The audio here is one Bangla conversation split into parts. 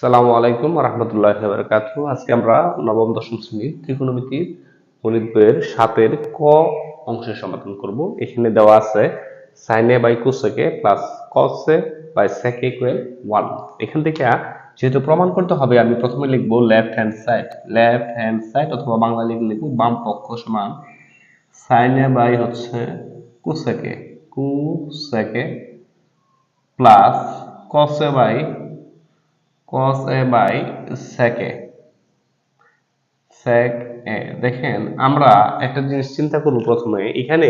সালামু আলাইকুম রহমতুল্লাহ আজকে আমরা নবম, দশম শ্রেণির ত্রিকোণমিতির গণিত বইয়ের সাতের ক অংশের সমাধান করব। এখানে দেওয়া আছে সাইনে বাই কোসেকে প্লাস কসে বাই সেকে ইকুয়াল ওয়ান এখান থেকে যেহেতু প্রমাণ করতে হবে, আমি প্রথমে লিখব left hand side left hand side অথবা বাংলা লিখে লিখব বাম পক্ষ সমান সাইনে বাই হচ্ছে কোসেকে কুসেকে plus কসে by cos a by sec a. Sec a. দেখেন, আমরা একটা জিনিস চিন্তা করব প্রথমে। এখানে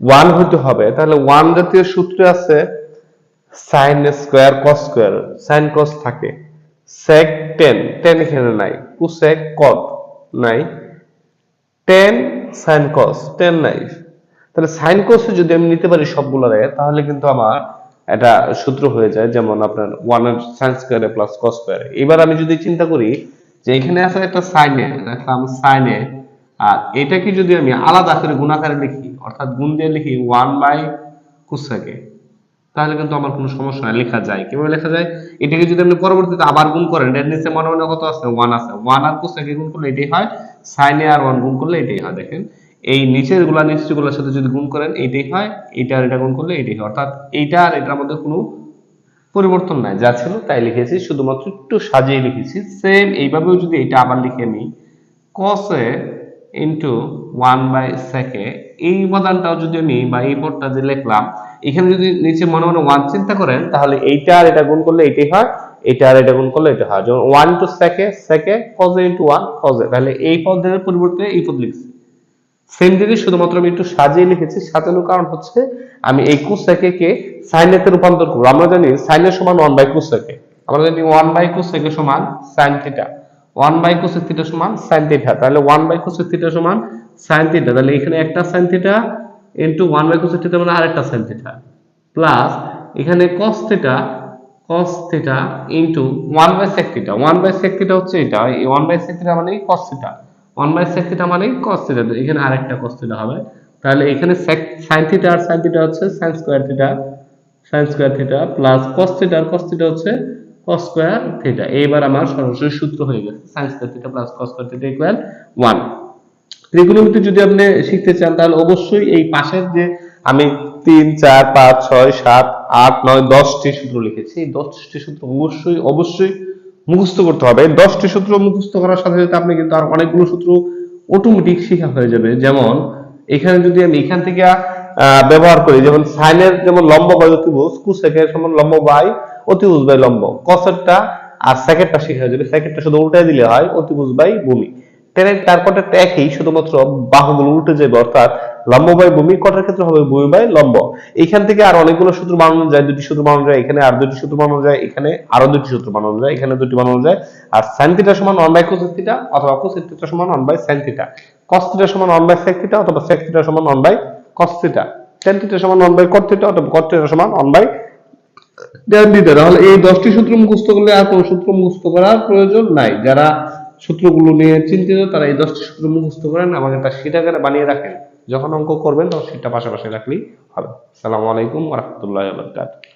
1 হতে হবে। তাহলে 1 জাতীয় সূত্র আছে sin square cos square sin cos থাকে। sec tan tan এখানে নাই। cosec cot নাই। tan sin cos tan নাই। তাহলে sin cos যদি আমি নিতে পারি সবগুলোরে, তাহলে কিন্তু আমার এটা সূত্র হয়ে যায়, যেমন আপনার ওয়ানের সাইন স্কয়ারে প্লাস কস স্কয়ারে এবার আমি যদি চিন্তা করি যে এখানে আছে একটা সাইনে রাখলাম সাইনে আর এটাকে যদি আমি আলাদা করে গুণাকারে লিখি, অর্থাৎ গুণ দিয়ে লিখি ওয়ান বাই কুসাকে তাহলে কিন্তু আমার কোনো সমস্যা নাই, লেখা যায়। কীভাবে লেখা যায়? এটাকে যদি আপনি পরবর্তীতে আবার গুণ করেন, এর নিচে মনে মনে কত আছে? ওয়ান আছে। ওয়ান আর কুসাকে গুণ করলে এটাই হয় সাইনে আর ওয়ান গুণ করলে এটাই হয়, দেখেন। এই নিচেরগুলা নিচেরগুলোর সাথে যদি গুণ করেন এইটাই হয় এইটা আর এটা গুণ করলে এইটাই হয়। অর্থাৎ এইটা আর এটার মধ্যে কোনো পরিবর্তন নাই, যা ছিল তাই লিখেছি, শুধুমাত্র একটু সাজিয়ে লিখেছি। সেম এইভাবেও যদি এটা আবার লিখে নিই কসে ইন্টু ওয়ান বাই সেকে এই উপাদানটাও যদি আমি বা এই পদটা যে লিখলাম, এখানে যদি নিচে মনে মনে ওয়ান চিন্তা করেন, তাহলে এইটা আর এটা গুণ করলে এটাই হয়, এটা আর এটা গুণ করলে এটা হয়। যেমন ওয়ান টু সেকে সেকে কজে ইন্টু ওয়ান কজে তাহলে এই পদের পরিবর্তে এই পদ লিখছি। সেম জিনিস, শুধুমাত্র আমি একটু সাজিয়ে লিখেছি। সাজানোর কারণ হচ্ছে, আমি এই কোসেকে কে সাইনেতে রূপান্তর করব। আমরা জানি সাইনের সমান ওয়ান বাই কোসেকে। আমরা জানি ওয়ান বাই কোসেকে সমান sine theta one by cosec theta সমান সাইন থিটা তাহলে ওয়ান বাই কোসেক থিটা সমান সাইন থিটা তাহলে এখানে একটা sine theta into one by cosec theta মানে আরেকটা সাইন থিটা প্লাস এখানে cos theta cos theta into 1 by sec theta 1 by sec theta হচ্ছে এটা। এই 1 বাই sec থিটা মানে cos theta 1 by sec theta মানে cos থিটা এখানে আরেকটা cos থিটা হবে। তাহলে এখানে sec, sin থিটা আর sin থিটা হচ্ছে sin square theta sin square theta plus cos theta আর cos থিটা হচ্ছে cos স্কয়ার থিটা এইবার আমার সরাসরি সূত্র হয়ে গেছে। sin square theta plus cos square theta equal 1 ত্রিকোণমিতি যদি আপনি শিখতে চান, তাহলে অবশ্যই এই পাশের যে আমি তিন, চার, পাঁচ, ছয়, সাত, আট, নয়, দশটি সূত্র লিখেছি। এই দশটি সূত্র অবশ্যই অবশ্যই মুখস্থ করতে হবে। দশটি সূত্র মুখস্থ করার সাথে সাথে আপনি কিন্তু আর অনেকগুলো সূত্র অটোমেটিক শেখা হয়ে যাবে। যেমন, এখানে যদি আমি এখান থেকে ব্যবহার করি, যেমন সাইনের যেমন লম্ব বাই অতিভুজ, কুসেকের সমান লম্ব বাই অতিভুজ বাই লম্ব। কসেরটা আর সেকেন্ডটা শেখা হয়ে যাবে। সেকেন্ডটা শুধু উল্টাই দিলে হয়, অতিভুজ বাই ভূমি। টেনের তারপরটা একই, শুধুমাত্র বাহুগুলো উল্টে যাবে, অর্থাৎ লম্ব বাই ভূমি কটার ক্ষেত্রে হবে? ভূমি বাই লম্ব। এখান থেকে আর অনেকগুলো সূত্র বানানো যায়, দুটি সূত্র বানানো যায়, এখানে আর দুটি সূত্র বানানো যায়, এখানে আরও দুটি সূত্র বানানো যায়, এখানে দুটি বানানো যায়। আর sin থিটা সমান 1 বাই cos থিটা অথবা cos থিটা সমান 1 by sin theta cos theta সমান 1 বাই sec থিটা অথবা sec থিটা সমান 1 by cos theta tan theta সমান 1 বাই cot থিটা অথবা cot থিটা সমান 1 বাই tan থিটা তাহলে এই 10টি সূত্র মুখস্থ করলে আর কোনো সূত্র মুখস্থ করার প্রয়োজন নাই। যারা সূত্রগুলো নিয়ে চিন্তিত, তারা এই 10টি সূত্র মুখস্থ করেন, আমাকে শীট আকারে বানিয়ে রাখেন। যখন অঙ্ক করবেন তখন সেটা পাশাপাশি রাখলেই হবে। আসসালামু আলাইকুম রহমতুল্লাহ বারাকাতুহু।